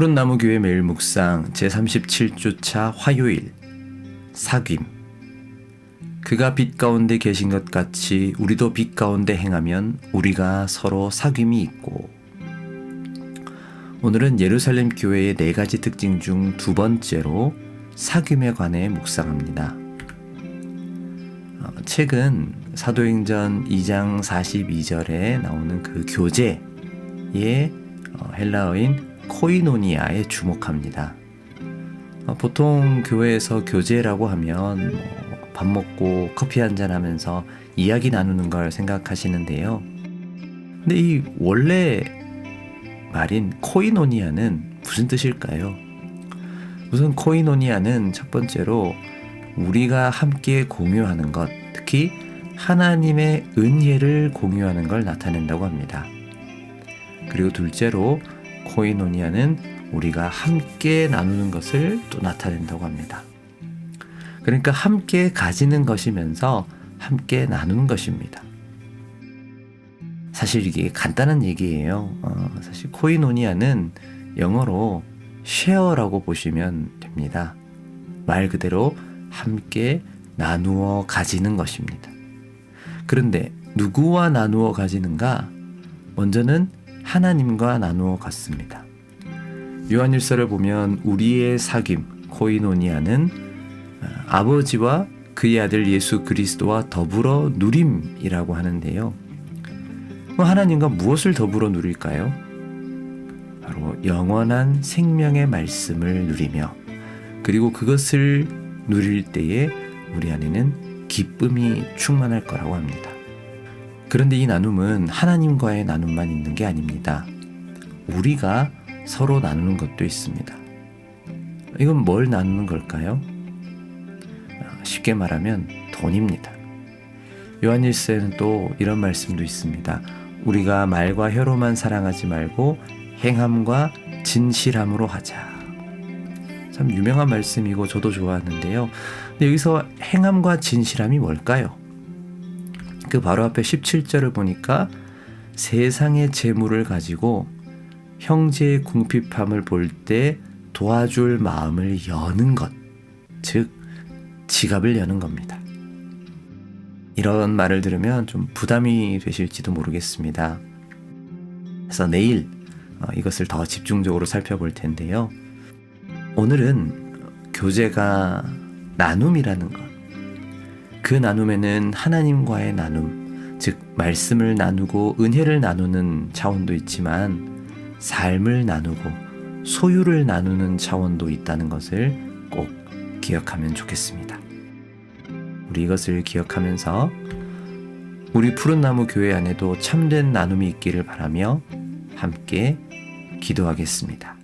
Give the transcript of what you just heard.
푸른 나무 교회 매일 묵상 제37주차 화요일. 사귐. 그가 빛 가운데 계신 것 같이 우리도 빛 가운데 행하면 우리가 서로 사귐이 있고. 오늘은 예루살렘 교회의 네 가지 특징 중 두 번째로 사귐에 관해 묵상합니다. 어, 최근 사도행전 2장 42절에 나오는 그 교제의 어, 헬라어인 코이노니아에 주목합니다. 어, 보통 교회에서 교제라고 하면 뭐 밥 먹고 커피 한잔 하면서 이야기 나누는 걸 생각하시는데요. 근데 이 원래 말인 코이노니아는 무슨 뜻일까요? 우선 코이노니아는 첫 번째로 우리가 함께 공유하는 것, 특히 하나님의 은혜를 공유하는 걸 나타낸다고 합니다. 그리고 둘째로 코이노니아는 우리가 함께 나누는 것을 또 나타낸다고 합니다. 그러니까 함께 가지는 것이면서 함께 나누는 것입니다. 사실 이게 간단한 얘기예요. 어, 사실 코이노니아는 영어로 share라고 보시면 됩니다. 말 그대로 함께 나누어 가지는 것입니다. 그런데 누구와 나누어 가지는가? 먼저는 하나님과 나누어 갔습니다. 요한일서를 보면 우리의 사귐 코이노니아는 아버지와 그의 아들 예수 그리스도와 더불어 누림이라고 하는데요. 뭐 하나님과 무엇을 더불어 누릴까요? 바로 영원한 생명의 말씀을 누리며 그리고 그것을 누릴 때에 우리 안에는 기쁨이 충만할 거라고 합니다. 그런데 이 나눔은 하나님과의 나눔만 있는 게 아닙니다. 우리가 서로 나누는 것도 있습니다. 이건 뭘 나누는 걸까요? 쉽게 말하면 돈입니다. 요한일서에는 또 이런 말씀도 있습니다. 우리가 말과 혀로만 사랑하지 말고 행함과 진실함으로 하자. 참 유명한 말씀이고 저도 좋아하는데요. 근데 여기서 행함과 진실함이 뭘까요? 그 바로 앞에 17절을 보니까 세상의 재물을 가지고 형제의 궁핍함을 볼 때 도와줄 마음을 여는 것. 즉, 지갑을 여는 겁니다. 이런 말을 들으면 좀 부담이 되실지도 모르겠습니다. 그래서 내일 어, 이것을 더 집중적으로 살펴볼 텐데요. 오늘은 교제가 나눔이라는 것. 그 나눔에는 하나님과의 나눔, 즉, 말씀을 나누고 은혜를 나누는 차원도 있지만, 삶을 나누고 소유를 나누는 차원도 있다는 것을 꼭 기억하면 좋겠습니다. 우리 이것을 기억하면서 우리 푸른 나무 교회 안에도 참된 나눔이 있기를 바라며 함께 기도하겠습니다.